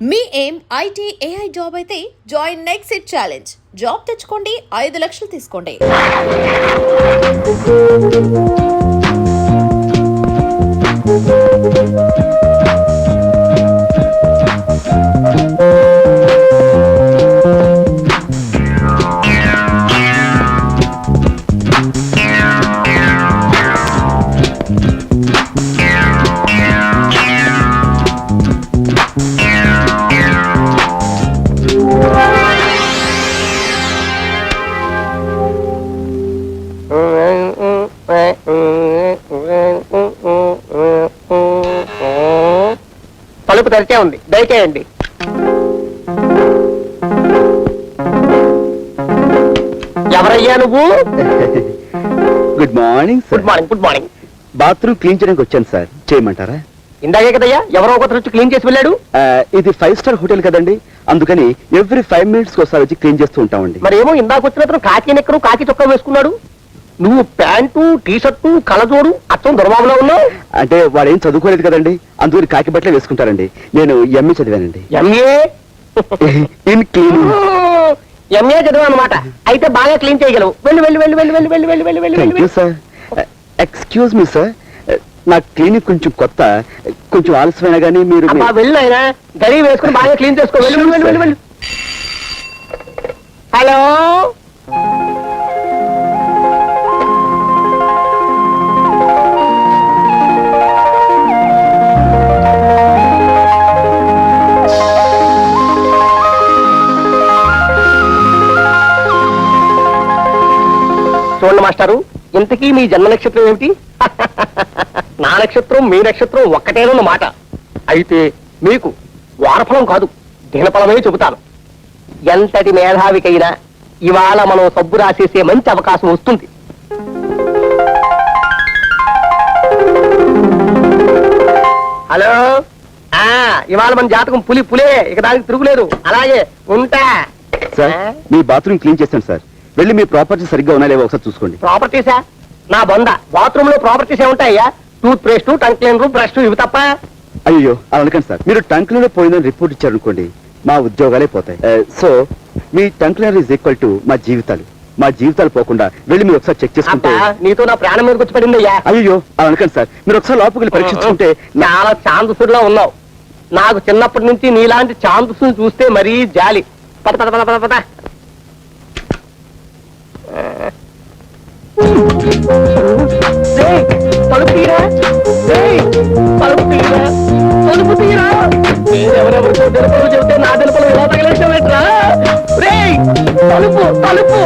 మీ ఏం IT AI job అయితే join next it challenge. Job తెచ్చుకోండి ఐదు లక్షలు తీసుకోండి. తలుపు తెరిచే ఉంది. దయచేయండి. ఎవరయ్యా నువ్వు? Good morning good morning good morning bathroom clean చేయడానికి వచ్చాను సార్ చేయమంటారా? ఇందాకే కదయ్యా ఎవరో ఒకరు వచ్చి క్లీన్ చేసి వెళ్ళాడు. ఆ, ఇది ఫైవ్ స్టార్ హోటల్ కదండి. అందుకని ఎవ్రీ ఫైవ్ మినిట్స్ ఒకసారి వచ్చి క్లీన్ చేస్తూ ఉంటామండి. మరి ఏమో ఇందాక వచ్చిన అతను కాకి నెక్కరు కాకి చొక్కా వేసుకున్నాడు. నువ్వు ప్యాంటు టీ షర్టు కళ్ళజోడు అచ్చం దుర్బాబులో ఉన్నావు అంటే వాడు ఏం చదువుకోలేదు కదండి అందుకని కాకి బట్టలే వేసుకుంటారండి నేను ఎంఏ చదివానండి ఎంఏ ఇన్ క్లీనింగ్ ఎంఏ చదివా అనమాట అయితే బాగా క్లీన్ చేయగలవు వెళ్ళి వెళ్ళి వెళ్ళి వెళ్ళి వెళ్ళి వెళ్ళి వెళ్ళి వెళ్ళి వెళ్ళి సార్ ఎక్స్క్యూజ్ మీ సార్ నా క్లినిక్ కొంచెం కొత్త కొంచెం ఆలస్యమైనా కానీ మీరు వెళ్ళు ఆయన గడి వేసుకుని బాగా క్లీన్ చేసుకో వెళ్ళి వెళ్ళి వెళ్ళి వెళ్ళి హలో మాస్టారు ఇంతకీ మీ జన్మ నక్షత్రం ఏమిటి? నా నక్షత్రం మీ నక్షత్రం ఒక్కటేనన్న మాట. అయితే మీకు వారఫలం కాదు దినఫలమే చెబుతాను. ఎంతటి మేధావికైనా ఇవాళ మనం సబ్బు రాసేసే మంచి అవకాశం వస్తుంది. హలో? ఆ ఇవాళ మన జాతకం పులి పులే. ఇక దానికి తిరుగులేదు. అలాగే ఉంటా. సార్ మీ బాత్రూమ్ క్లీన్ చేస్తాను సార్. వెళ్ళి మీ ప్రాపర్టీ సరిగ్గా ఉన్నా లేవో ఒకసారి చూసుకోండి. ప్రాపర్టీసా? నా బొంద. బాత్రూమ్లో ప్రాపర్టీస్ ఏముంటాయ్యా? Toothpaste tongue cleaner brush ఇవి తప్ప? అయ్యో అలా అనకండి సార్. మీరు టంక్లలో పోయిందని రిపోర్ట్ ఇచ్చారనుకోండి మా ఉద్యోగాలే పోతాయి. So? Me tongue cleaner is equal to మా జీవితాలు. మా జీవితాలు పోకుండా వెళ్ళి మీరు ఒకసారి చెక్ చేసుకుంటే నీతో నా ప్రాణం మీదకి వచ్చి పడింది అయ్యా అయ్యో అలా అనకండి సార్. మీరు ఒకసారి లోపలికి వెళ్ళి పరీక్షించుకుంటే నా- చాలా ఛాందసుడిలో ఉన్నావు. నాకు చిన్నప్పటి నుంచి నీలాంటి ఛాందసుని చూస్తే మరీ జాలి. పద పద పద పద పద. తలుపు తీరా? తలుపు తీరా? తలుపు తీరా? ఎవరెవరికో తెలుపులు చెబితే నా తెలుపులు ఎలా తలుపు తలుపు.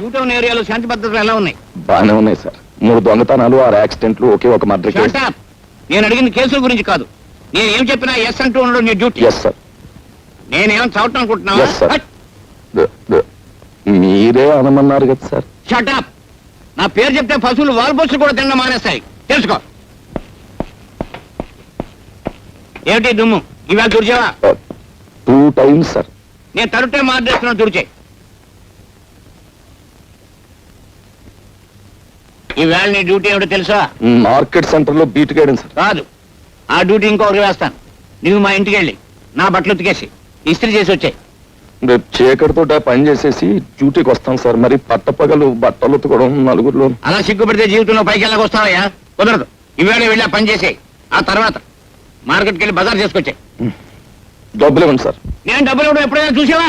టూటౌన్ ఏరియాలో శాంతి భద్రతలు ఎలా ఉన్నాయి? బాగానే ఉన్నాయి సార్. మూడు దొంగతనాలు ఆరు యాక్సిడెంట్లు ఒకే ఒక మర్డర్ కేసు. up. నేను అడిగిన కేసుల గురించి కాదు. నేను ఏం చెప్పినా ఎస్ అంటూ ఉండడం నీ డ్యూటీ. ఎస్ సార్ నేనేం చదవటం అనుకుంటున్నావా? Yes, sir. ద- ద- మీరే అనమన్నారు కదా సార్. షటప్ నా పేరు చెప్తే పశువులు వాల్పోసులు కూడా తినడం మానేస్తాయి. తెలుసుకో. ఏమిటి దుమ్ము? ఇవాళ తుడిచావా? టూ టైమ్స్ సార్ నేను తరుటే మార్చేస్తున్నా తుడిచే. ఈవేళ నీ డ్యూటీ ఏమిటో తెలుసా? మార్కెట్ సెంటర్లో బీట్ గైడెన్ సార్ కాదు. ఆ డ్యూటీ ఇంకొకరికి వేస్తాను. నువ్వు మా ఇంటికి వెళ్ళి నా బట్టలు ఉతికేసి ఇస్త్రీ చేసి వచ్చాయి. రేపు చీకటితో పని చేసేసి డ్యూటీకి వస్తాం సార్. మరి పట్టపగలు బట్టలు ఉతకడం నలుగురిలో అలా సిగ్గుపడితే జీవితంలో పైకి వెళ్ళక వస్తావయ్యా? కుదరదు. ఈవేళ వెళ్ళి ఆ పని చేసేయి. ఆ తర్వాత మార్కెట్కి వెళ్ళి బజార్ చేసుకొచ్చాయి. డబ్బులు ఇవ్వండి సార్. నేను డబ్బులు ఇవ్వడం ఎప్పుడైనా చూసావా?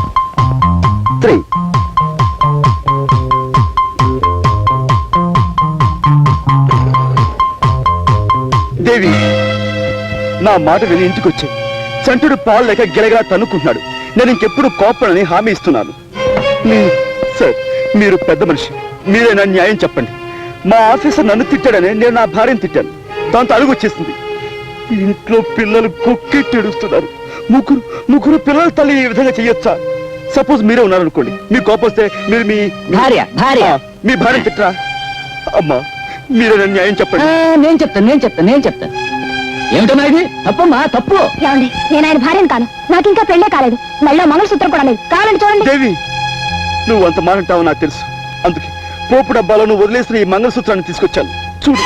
three. Devi నా మాట విని ఇంటికి వచ్చి చంటుడు పాలు లేక గిలగిలా తన్నుకుంటున్నాడు. నేను ఇంకెప్పుడు కోపడని హామీ ఇస్తున్నాను. సార్ మీరు పెద్ద మనిషి. మీరే నా న్యాయం చెప్పండి. మా ఆఫీసర్ నన్ను తిట్టాడని నేను నా భార్యను తిట్టాను. దాంతో అడుగు వచ్చేసింది ఇంట్లో పిల్లలు కొక్కెట్టి ముగ్గురు ముగ్గురు పిల్లల తల్లి ఈ విధంగా చెయ్యొచ్చా? సపోజ్ మీరే ఉన్నారనుకోండి. మీ కోపం వస్తే మీరు మీ భార్య, భార్య. మీ భార్య తిట్టరా? అమ్మా మీరే న్యాయం చెప్పండి. నేను చెప్తాను నేను చెప్తాను నేను చెప్తాను. ఏమిటమ్మా ఇది? తప్పమ్మా తప్పు. ఏమండి నేను ఆయన భార్యను కాను. నాకు ఇంకా పెళ్ళే కాలేదు. మెళ్ళో మంగళసూత్రం కూడా లేదు. కావాలంటే చూడండి. దేవి నువ్వు అంత మానంటావు నాకు తెలుసు. అందుకే పోపు డబ్బాలో నువ్వు వదిలేసిన ఈ మంగళసూత్రాన్ని తీసుకొచ్చాను. చూడు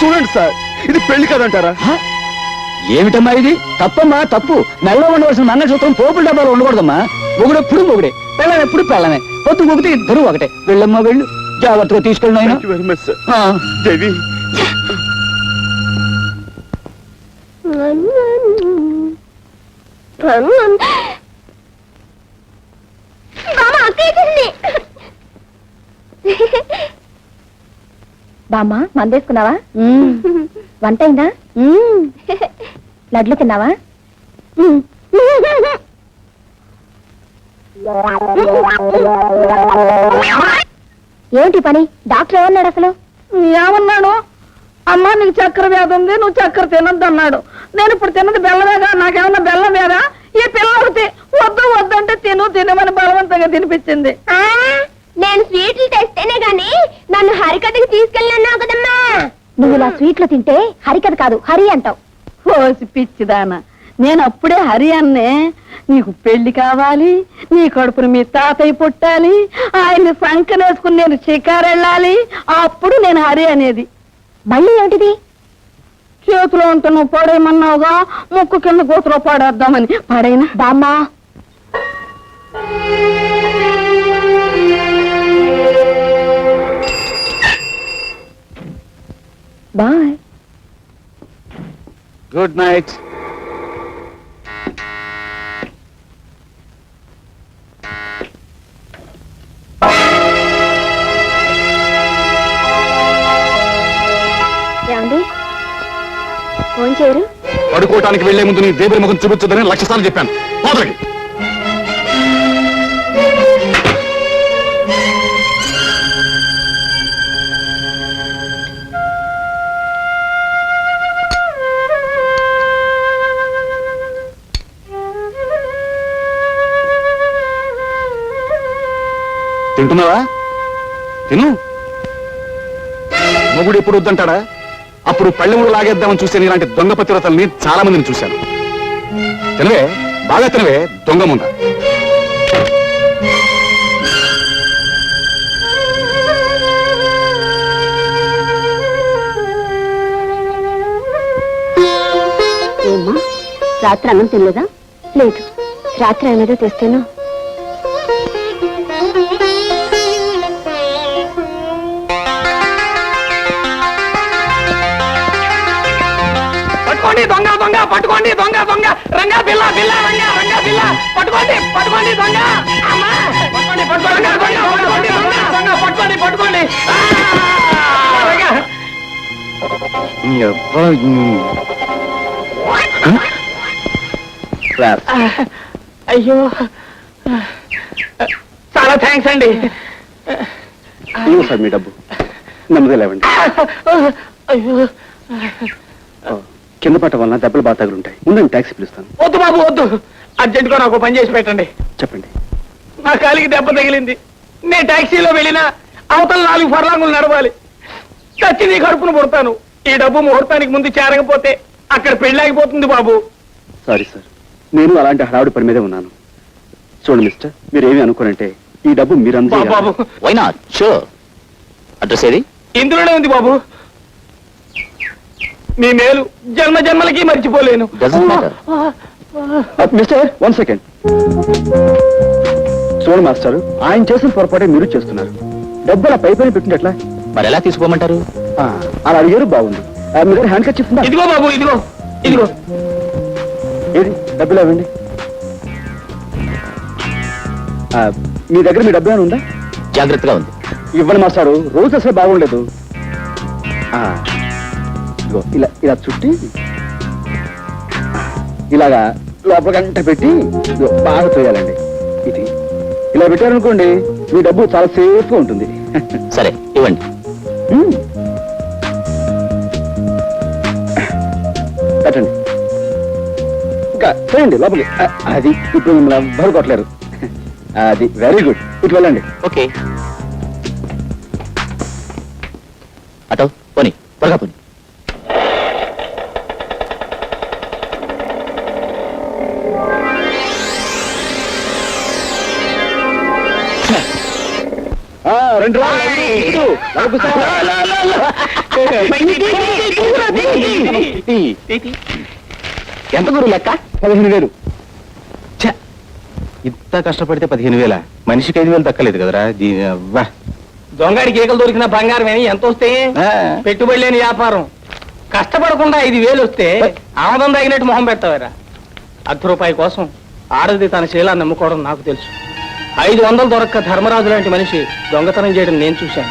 చూడండి సార్ ఇది పెళ్ళి కాదంటారా? ఏమిటమ్మా ఇది? తప్పమ్మా తప్పు. మెల్ల ఉండవలసిన మంగళసూత్రం పోపుల డబ్బాలు ఉండకూడదమ్మా. మొగుడు ఎప్పుడు మొగుడే. పెళ్ళం ఎప్పుడు పెళ్ళమే. పొత్తు మొగితే ఇద్దరు ఒకటే. వెళ్ళమ్మా వెళ్ళు. జాగ్రత్తగా తీసుకెళ్ళిన బామ్మ మందేసుకున్నావా? వంట అయిందా? లడ్లు తిన్నావా? ఏంటి పని? డాక్టర్ ఏమన్నాడు అసలు? ఏమన్నాడు అమ్మా నీకు చక్కెర వ్యాధి ఉంది నువ్వు చక్కెర తినొద్దు అన్నాడు నేను ఇప్పుడు తిన్నది బెల్లమేగా? నాకేమన్నా బెల్లం వేదా ఈ పిల్లలకి వద్దు వద్దు అంటే తిను తినమని బలవంతంగా తినిపించింది. నేను స్వీట్లు తెస్తేనే గాని నన్ను హరికథకి తీసుకెళ్ళినావు కదమ్మా. నువ్వు ఇలా స్వీట్లు తింటే హరికథ కాదు హరి అంటావు. పిచ్చిదాన. నేను అప్పుడే హరి అన్నే నీకు పెళ్ళి కావాలి నీ కడుపుని మీ తాతయ్య పుట్టాలి ఆయన్ని సంకనేసుకుని నేను వెళ్ళాలి అప్పుడు నేను హరి అనేది. మళ్ళీ ఏమిటిది? చేతిలో ఉంటే నువ్వు పడేయమన్నావుగా ముక్కు కింద కూతురు పడేద్దామని. పడైనా? బామ్మా. బాయ్. Good night. ఫోన్ చేయరు? పడుకోవటానికి వెళ్ళే ముందు నీ దేవుడి ముఖం చూపించదని లక్షసార్లు చెప్పాను. పోదలకి. తింటున్నావా? తిను. మొగుడు ఎప్పుడు వద్దంటాడా? అప్పుడు పళ్ళెముడు లాగేద్దామని చూసే ఇలాంటి దొంగ పతివ్రతల్ని చాలా మందిని చూశాను. తినవే? బాగా తినవే? దొంగ ఏమ్మా రాత్రి అన్నం తినలేదా? లేదు. రాత్రి అయినదో తెస్తేను? పట్టుకోండి దొంగ దొంగ పట్టుకోండి దొంగ దొంగ. రంగా బిల్ల బిల్ల రంగా రంగా బిల్ల పట్టుకోండి పట్టుకోండి దొంగ. పట్టుకోండి పట్టుకోండి పట్టుకోండి దొంగ. పట్టుకోండి పట్టుకోండి. అయ్యో. చాలా థ్యాంక్స్ అండి. సార్ మీ డబ్బు. నెమ్మది లేవండి. అయ్యో. కింద పట్ట వలన దెబ్బలు బాగా తగులుంటాయి. ముందు నేను ట్యాక్సీ పిలుస్తాను. వద్దు బాబు వద్దు. అర్జెంటుగా నాకు పని చేసి పెట్టండి. చెప్పండి. నా కాలికి దెబ్బ తగిలింది. నేను టాక్సీలో వెళ్ళినా అవతల నాలుగు ఫర్లాంగులు నడవాలి. చచ్చి నీ కడుపును పుడతాను ఈ డబ్బు ముహూర్తానికి ముందు చేరకపోతే అక్కడ పెళ్ళాగిపోతుంది బాబు. Sorry sir. నేను అలాంటి హడావుడి పని మీదే ఉన్నాను. చూడండి మిస్టర్ మీరేమి అనుకోనంటే ఈ డబ్బు మీరందరూ బాబు వై నాట్ షూర్ అడ్రస్ ఏది? ఇందులోనే ఉంది బాబు. మీ మేలు జన్మ జన్మలకి మర్చిపోలేను. మిస్టర్ వన్ సెకండ్ చూడండి మాస్టర్ ఆయన చేసిన పొరపాటే మీరు చేస్తున్నారు. డబ్బు అలా పై పైన పెట్టింది ఎట్లా? మరి ఎలా తీసుకోమంటారు? ఆ, అలా అడిగారు బాగుంది. ఆ, మీ దగ్గర హ్యాండ్ కట్ చెప్తుందా ఇదిగో బాబు ఇదిగో ఇదిగో. ఏది? డబ్బులు ఇవ్వండి ఆ, మీ దగ్గర మీ డబ్బు ఏమైనా ఉందా? జాగ్రత్తగా ఉంది. ఇవ్వండి మాస్టారు. రోజు అసలు బాగుండలేదు. ఆ, ఇదిగో ఇలా ఇలా చుట్టి ఇలాగా లోపల గంట పెట్టి బాగా తోయాలండి. ఇది. ఇలా పెట్టారనుకోండి మీ డబ్బు చాలా సేఫ్గా ఉంటుంది. సరే ఇవ్వండి. పెట్టండి. ఇంకా చేయండి లోపలికి. అది ఇప్పుడు మిమ్మల్ని ఎవ్వరు కొట్టలేరు. అది వెరీ గుడ్. ఇటు వెళ్ళండి. ఓకే. అటో పోనీ త్వరగా పోనీ. ఎంత గురు లెక్క పదిహేను వేలు. ఇంత కష్టపడితే పదిహేను వేల? మనిషికి ఐదు వేలు దక్కలేదు కదరా. దీని అవ్వా. దొంగడికి ఏకలు దొరికిన బంగారం ఎంత వస్తే. పెట్టుబడి లేని వ్యాపారం. కష్టపడకుండా ఐదు వేలు వస్తే ఆమదం తగినట్టు మొహం పెడతావరా? అర్ధ రూపాయి కోసం ఆడది తన శీలాన్ని నమ్ముకోవడం నాకు తెలుసు. ఐదు వందలు దొరక్క ధర్మరాజు లాంటి మనిషి దొంగతనం చేయడం నేను చూశాను.